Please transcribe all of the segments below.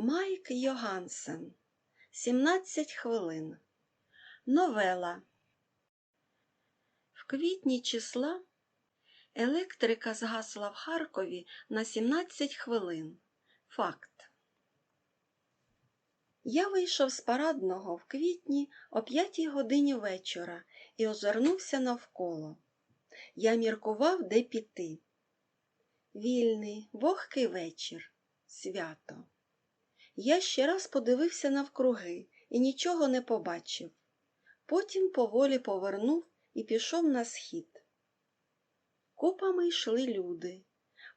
Майк Йогансен. 17 хвилин. Новела. В квітні числа електрика згасла в Харкові на 17 хвилин. Факт. Я вийшов з парадного в квітні о п'ятій годині вечора і озирнувся навколо. Я міркував, де піти. Вільний, вогкий вечір, свято. Я ще раз подивився навкруги і нічого не побачив. Потім поволі повернув і пішов на схід. Купами йшли люди,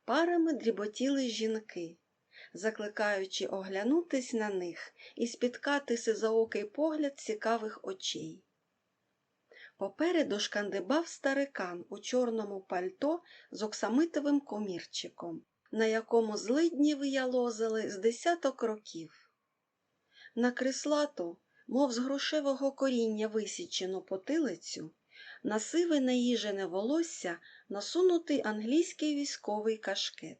парами дріботіли жінки, закликаючи оглянутись на них і спіткати сизоокий погляд цікавих очей. Попереду шкандибав старикан у чорному пальто з оксамитовим комірчиком, на якому злидні виялозили з десяток років. На крислату, мов з грушевого коріння висічену потилицю, на сиве наїжене волосся насунутий англійський військовий кашкет.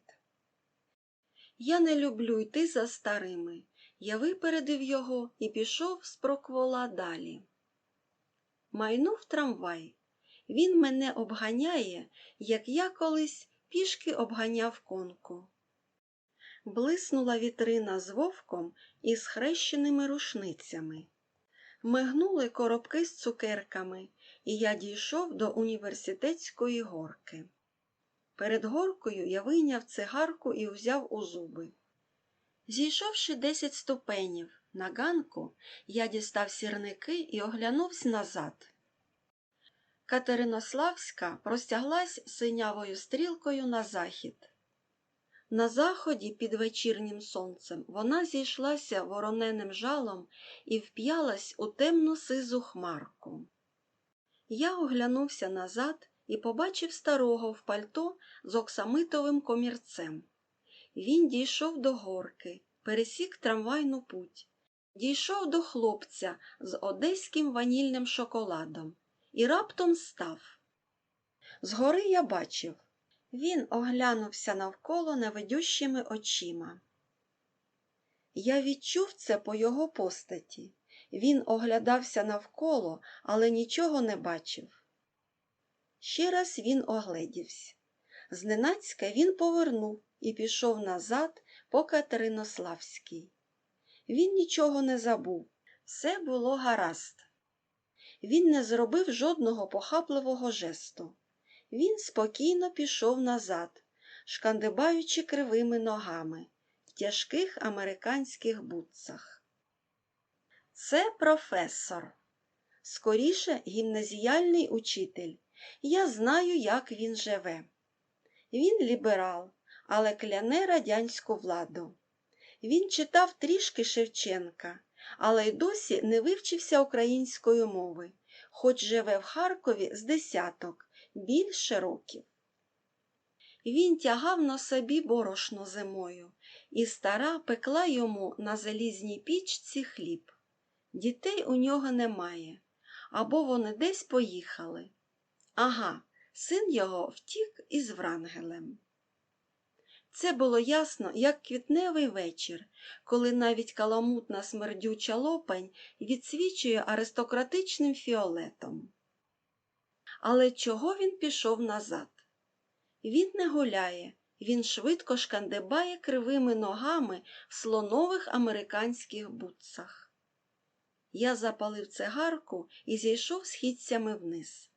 Я не люблю йти за старими. Я випередив його і пішов з проквола далі. Майнув трамвай. Він мене обганяє, як я колись пішки обганяв конку. Блиснула вітрина з вовком і з хрещеними рушницями. Мигнули коробки з цукерками, і я дійшов до університетської горки. Перед горкою я вийняв цигарку і взяв у зуби. Зійшовши десять ступенів на ганку, я дістав сірники і оглянувся назад. Катеринославська простяглась синявою стрілкою на захід. На заході під вечірнім сонцем вона зійшлася вороненим жалом і вп'ялась у темну сизу хмарку. Я оглянувся назад і побачив старого в пальто з оксамитовим комірцем. Він дійшов до горки, пересік трамвайну путь, дійшов до хлопця з одеським ванільним шоколадом і раптом став. Згори я бачив, він оглянувся навколо невидющими очима. Я відчув це по його постаті. Він оглядався навколо, але нічого не бачив. Ще раз він огледівся. Зненацька він повернув і пішов назад по Катеринославській. Він нічого не забув, все було гаразд. Він не зробив жодного похапливого жесту. Він спокійно пішов назад, шкандибаючи кривими ногами в тяжких американських бутсах. Це професор, скоріше гімназіальний учитель. Я знаю, як він живе. Він ліберал, але кляне радянську владу. Він читав трішки Шевченка, але й досі не вивчився української мови, хоч живе в Харкові з десяток, більше років. Він тягав на собі борошно зимою, і стара пекла йому на залізній пічці хліб. Дітей у нього немає, або вони десь поїхали. Ага, син його втік із Врангелем. Це було ясно, як квітневий вечір, коли навіть каламутна смердюча лопань відсвічує аристократичним фіолетом. Але чого він пішов назад? Він не гуляє, він швидко шкандибає кривими ногами в слонових американських бутсах. Я запалив цигарку і зійшов східцями вниз.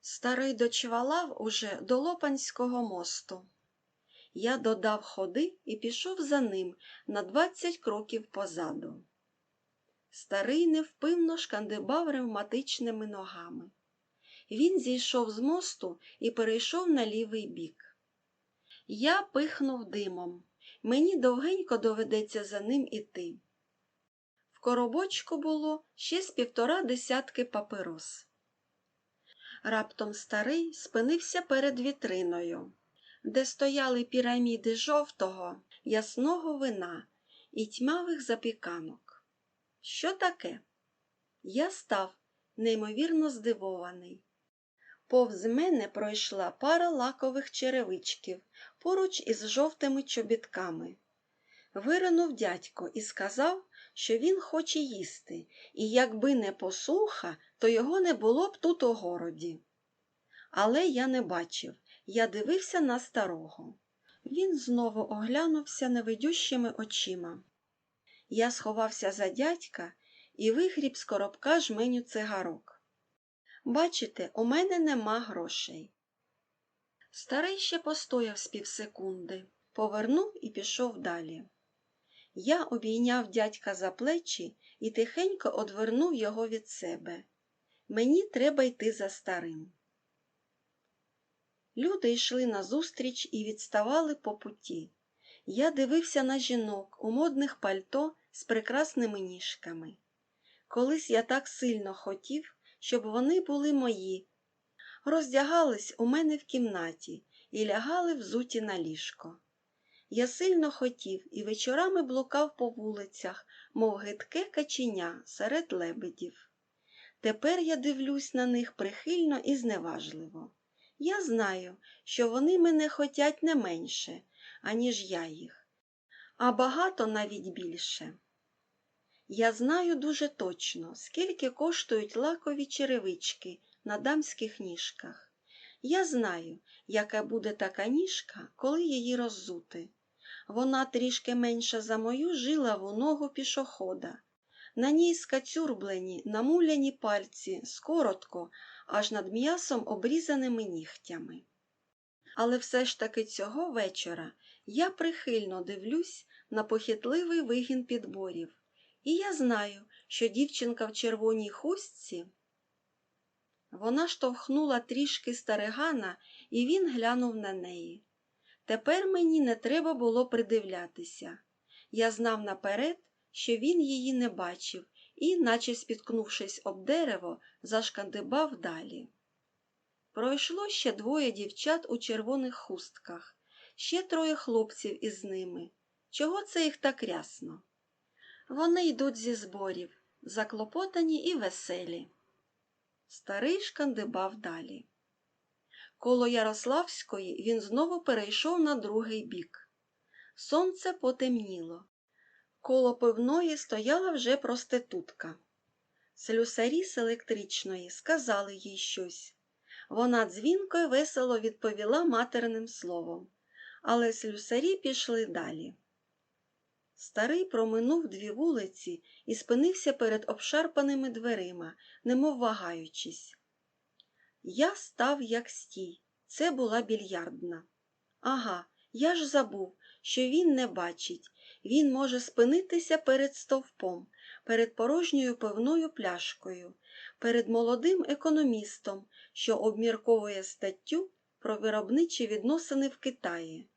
Старий дочвалав уже до Лопанського мосту. Я додав ходи і пішов за ним на двадцять кроків позаду. Старий невпинно шкандибав ревматичними ногами. Він зійшов з мосту і перейшов на лівий бік. Я пихнув димом. Мені довгенько доведеться за ним іти. В коробочку було ще з півтора десятки папирос. Раптом старий спинився перед вітриною, де стояли піраміди жовтого, ясного вина і тьмавих запіканок. Що таке? Я став неймовірно здивований. Повз мене пройшла пара лакових черевичків поруч із жовтими чобітками. Виринув дядько і сказав, що він хоче їсти, і якби не посуха, то його не було б тут у городі. Але я не бачив, я дивився на старого. Він знову оглянувся невидющими очима. Я сховався за дядька і вигріб з коробка жменю цигарок. Бачите, у мене нема грошей. Старий ще постояв з півсекунди, повернув і пішов далі. Я обійняв дядька за плечі і тихенько одвернув його від себе. Мені треба йти за старим. Люди йшли назустріч і відставали по путі. Я дивився на жінок у модних пальто з прекрасними ніжками. Колись я так сильно хотів, щоб вони були мої, роздягались у мене в кімнаті і лягали взуті на ліжко. Я сильно хотів і вечорами блукав по вулицях, мов гидке каченя серед лебедів. Тепер я дивлюсь на них прихильно і зневажливо. Я знаю, що вони мене хотять не менше, аніж я їх, а багато навіть більше. Я знаю дуже точно, скільки коштують лакові черевички на дамських ніжках. Я знаю, яка буде така ніжка, коли її роззути. Вона трішки менша за мою жилаву ногу пішохода. На ній скацюрблені, намуляні пальці, скоротко, аж над м'ясом обрізаними нігтями. Але все ж таки цього вечора я прихильно дивлюсь на похитливий вигін підборів, і я знаю, що дівчинка в червоній хустці. Вона штовхнула трішки старигана, і він глянув на неї. Тепер мені не треба було придивлятися. Я знав наперед, що він її не бачив і, наче спіткнувшись об дерево, зашкандибав далі. Пройшло ще двоє дівчат у червоних хустках, ще троє хлопців із ними. Чого це їх так рясно? Вони йдуть зі зборів, заклопотані і веселі. Старий шкандибав далі. Коло Ярославської він знову перейшов на другий бік. Сонце потемніло. Коло пивної стояла вже проститутка. Слюсарі з електричної сказали їй щось. Вона дзвінко й весело відповіла матерним словом, але слюсарі пішли далі. Старий проминув дві вулиці і спинився перед обшарпаними дверима, немов вагаючись. Я став як стій. Це була більярдна. Ага, я ж забув, що він не бачить. Він може спинитися перед стовпом, перед порожньою пивною пляшкою, перед молодим економістом, що обмірковує статтю про виробничі відносини в Китаї,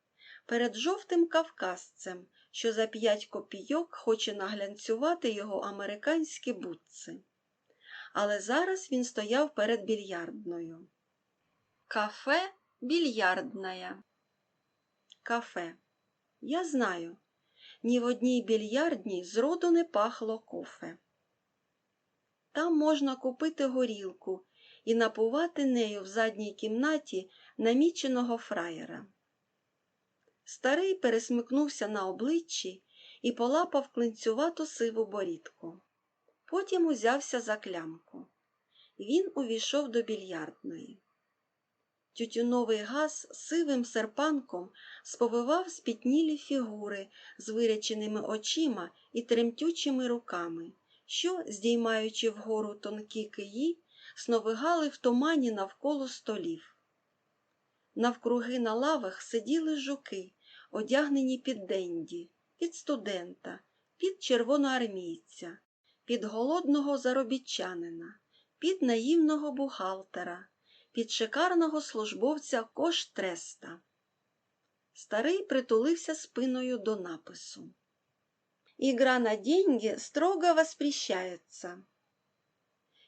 перед жовтим кавказцем, що за п'ять копійок хоче наглянцювати його американські бутци. Але зараз він стояв перед більярдною. Кафе більярдная. Кафе. Я знаю, ні в одній більярдній зроду не пахло кофе. Там можна купити горілку і напувати нею в задній кімнаті наміченого фраєра. Старий пересмикнувся на обличчі і полапав клинцювату сиву борідку. Потім узявся за клямку. Він увійшов до більярдної. Тютюновий газ сивим серпанком сповивав спітнілі фігури з виряченими очима і тремтючими руками, що, здіймаючи вгору тонкі киї, сновигали в тумані навколо столів. Навкруги на лавах сиділи жуки, одягнені під денді, під студента, під червоноармійця, під голодного заробітчанина, під наївного бухгалтера, під шикарного службовця коштреста. Старий притулився спиною до напису. Ігра на деньги строго воспрещається.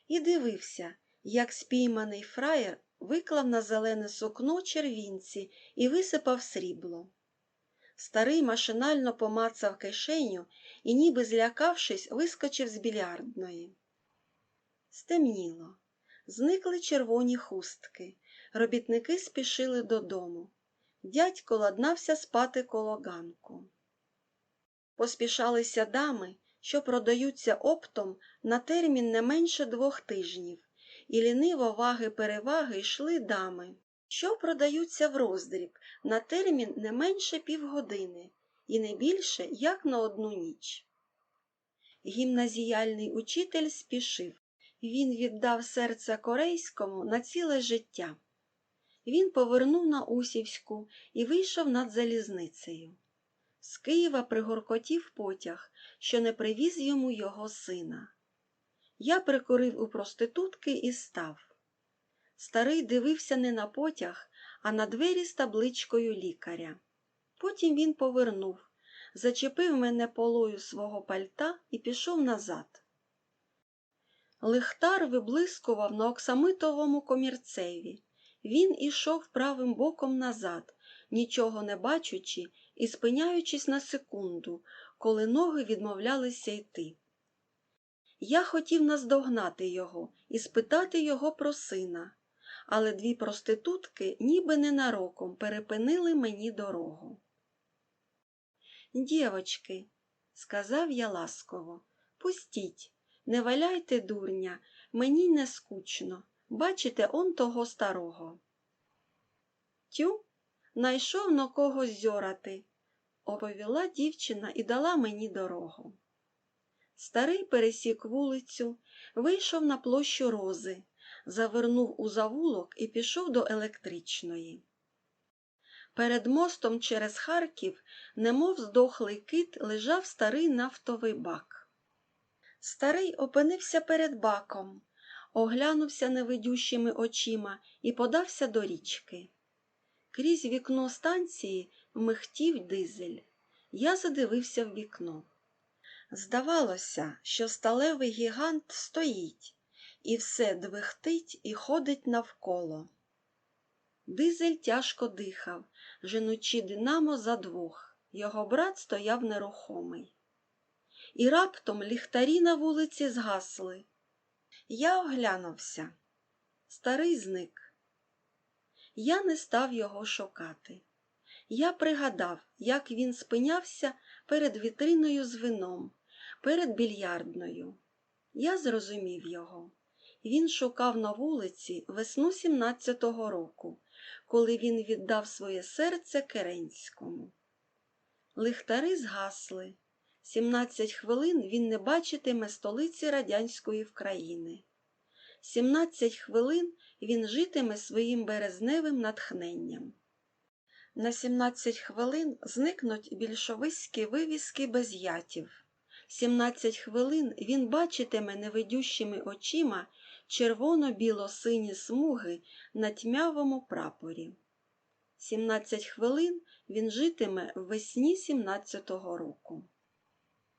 І дивився, як спійманий фраєр виклав на зелене сукно червінці і висипав срібло. Старий машинально помацав кишеню і, ніби злякавшись, вискочив з більярдної. Стемніло. Зникли червоні хустки. Робітники спішили додому. Дядько ладнався спати коло ганку. Поспішалися дами, що продаються оптом на термін не менше двох тижнів, і ліниво ваги-переваги йшли дами, що продаються в роздріб на термін не менше півгодини і не більше, як на одну ніч. Гімназіальний учитель спішив. Він віддав серце корейському на ціле життя. Він повернув на Усівську і вийшов над залізницею. З Києва пригоркотів потяг, що не привіз йому його сина. Я прикурив у проститутки і став. Старий дивився не на потяг, а на двері з табличкою лікаря. Потім він повернув, зачепив мене полою свого пальта і пішов назад. Лихтар виблискував на оксамитовому комірцеві. Він ішов правим боком назад, нічого не бачучи і спиняючись на секунду, коли ноги відмовлялися йти. Я хотів наздогнати його і спитати його про сина, але дві проститутки ніби ненароком перепинили мені дорогу. Дівочки, сказав я ласково, пустіть, не валяйте дурня, мені не скучно. Бачите он того старого. Тю, найшов на когось зьорати, оповіла дівчина і дала мені дорогу. Старий пересік вулицю, вийшов на площу рози, завернув у завулок і пішов до електричної. Перед мостом через Харків, немов здохлий кит, лежав старий нафтовий бак. Старий опинився перед баком, оглянувся невидющими очима і подався до річки. Крізь вікно станції михтів дизель. Я задивився в вікно. Здавалося, що сталевий гігант стоїть і все двихтить і ходить навколо. Дизель тяжко дихав, женучи динамо за двох. Його брат стояв нерухомий. І раптом ліхтарі на вулиці згасли. Я оглянувся. Старий зник. Я не став його шукати. Я пригадав, як він спинявся перед вітриною з вином, перед більярдною. Я зрозумів його. Він шукав на вулиці весну 17-го року, коли він віддав своє серце Керенському. Лихтари згасли. 17 хвилин він не бачитиме столиці радянської країни. 17 хвилин він житиме своїм березневим натхненням. На 17 хвилин зникнуть більшовицькі вивіски без ятів. 17 хвилин він бачитиме невидющими очима червоно-біло-сині смуги на тьмявому прапорі. 17 хвилин він житиме весні 17-го року.